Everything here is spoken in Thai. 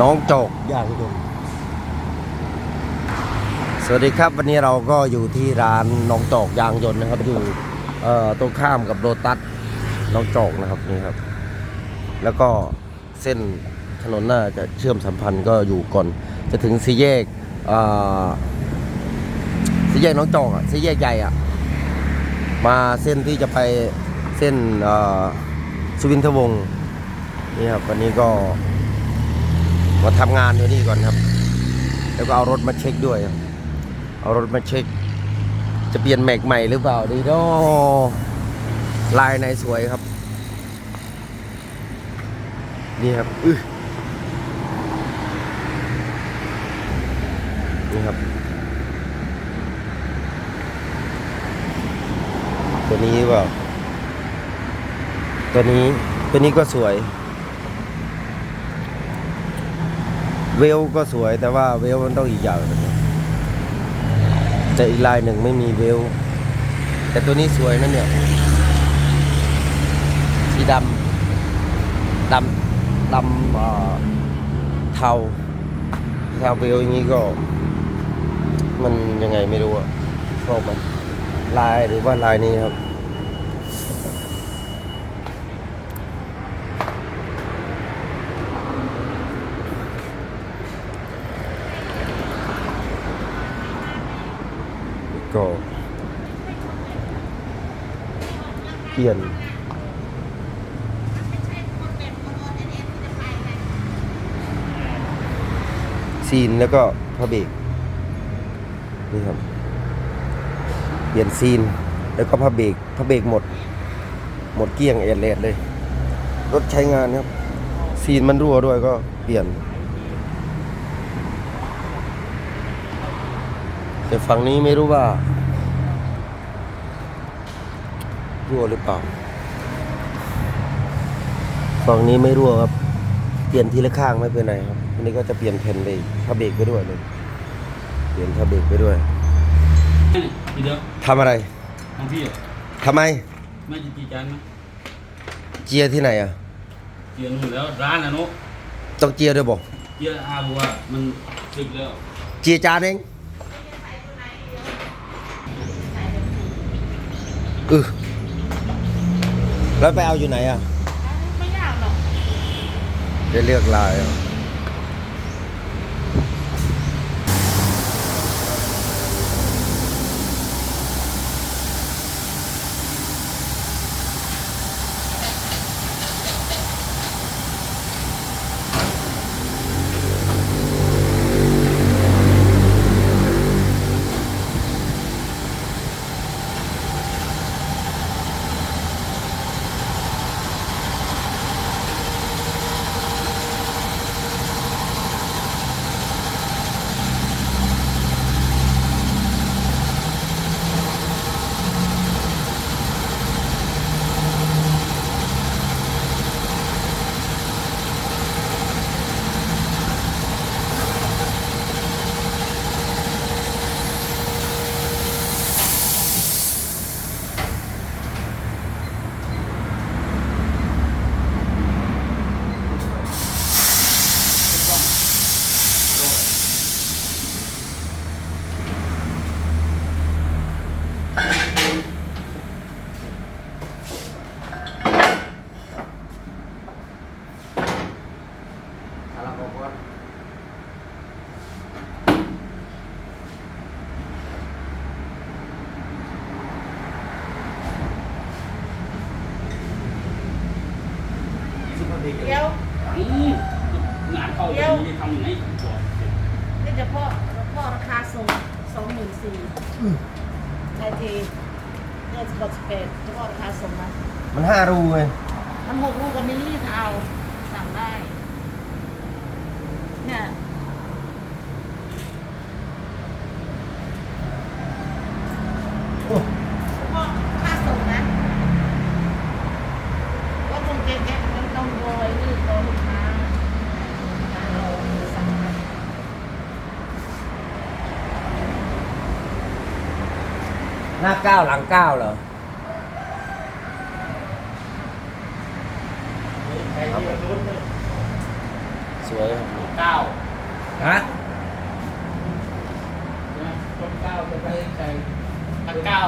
น้องโจกย่างยนต์สวัสดีครับวันนี้เราก็อยู่ที่ร้านน้องโจกยางยนต์นะครับอยู่เอ่อตรงข้ามกับโรตัสน้องโจกนะครับนี่ครับ แล้วก็เส้นถนนน่าจะเชื่อมสัมพันธ์ก็อยู่ก่อน จะถึงสี่แยกเอ่อสี่แยกน้องจอกอะสี่แยกใหญ่อะมาเส้นที่จะไปเส้นเอ่อสุวินทวงศ์นี่ครับวันนี้ก็ มาทำงานอยู่นี่ก่อนครับ แล้วก็เอารถมาเช็คด้วยเอารถมาเช็ค จะเปลี่ยนแม็กใหม่หรือเปล่าดีโดลายไหนสวยครับ นี่ครับอื้อนี่ครับ ตัวนี้เปล่าตัวนี้ตัวนี้ก็สวย เวลก็สวยแต่ว่าเวลมันต้องอีกอย่างแต่อีกลายหนึ่งไม่มีเวล แต่ตัวนี้สวยนะเนี่ย สีดำดำดำเออเทาเทาเวลอย่างนี้ก็ มันยังไงไม่รู้อะชอบมันลายหรือว่าลายนี้ครับ ก็เปลี่ยนซีนแล้วก็พระเบรกนี่ครับ เปลี่ยนซีนแล้วก็พระเบรกพระเบรกหมด หมดเกลี้ยงเอเลดเลย รถใช้งานครับ ซีนมันรั่วด้วยก็เปลี่ยน แต่ฝั่งนี้ไม่รู้ว่ารั่วหรือเปล่า ฝั่งนี้ไม่รั่วครับ เปลี่ยนทีละข้างไม่เป็นไรครับอันนี้ก็จะเปลี่ยนแผ่นเลยผ้าเบรกไปด้วยเลย เปลี่ยนผ้าเบรกไปด้วยทีเดียวทำอะไรของพี่อะทำไม ไม่จีจีจานไหมเจียที่ไหนอะ เจียนหมดแล้วร้านนะโนต้องเจียด้วยบอกเจียอาบัวมันสึกแล้ว เจียจานเอง ออแล้วไปเอาอยู่ไหนอะ ไม่ยากหรอกจะเลือกลายอะ เดี๋ยวอืมงานเข้าแบบนี้ทำยังไงบอนนี่เฉพาะพ่อราคาส่งสองหมื่นสี่ไททีเนี่ยสปอร์ตสเปดจะพ่อราคาส่งนะมันห้ารูเลยมันหกรูกันนี่รีดเอาสั่งได้ เนี่ย โอ้ เฉพาะค่าส่งนะก็คงแกะๆมันต้องโรยรีดโรยลูกค้าเราสั่งได้ หน้าเก้าหลังเก้าเหรอสสวยครับเก้าฮะใช่ไหมต้นเก้าจะไปใส่ตะเก้า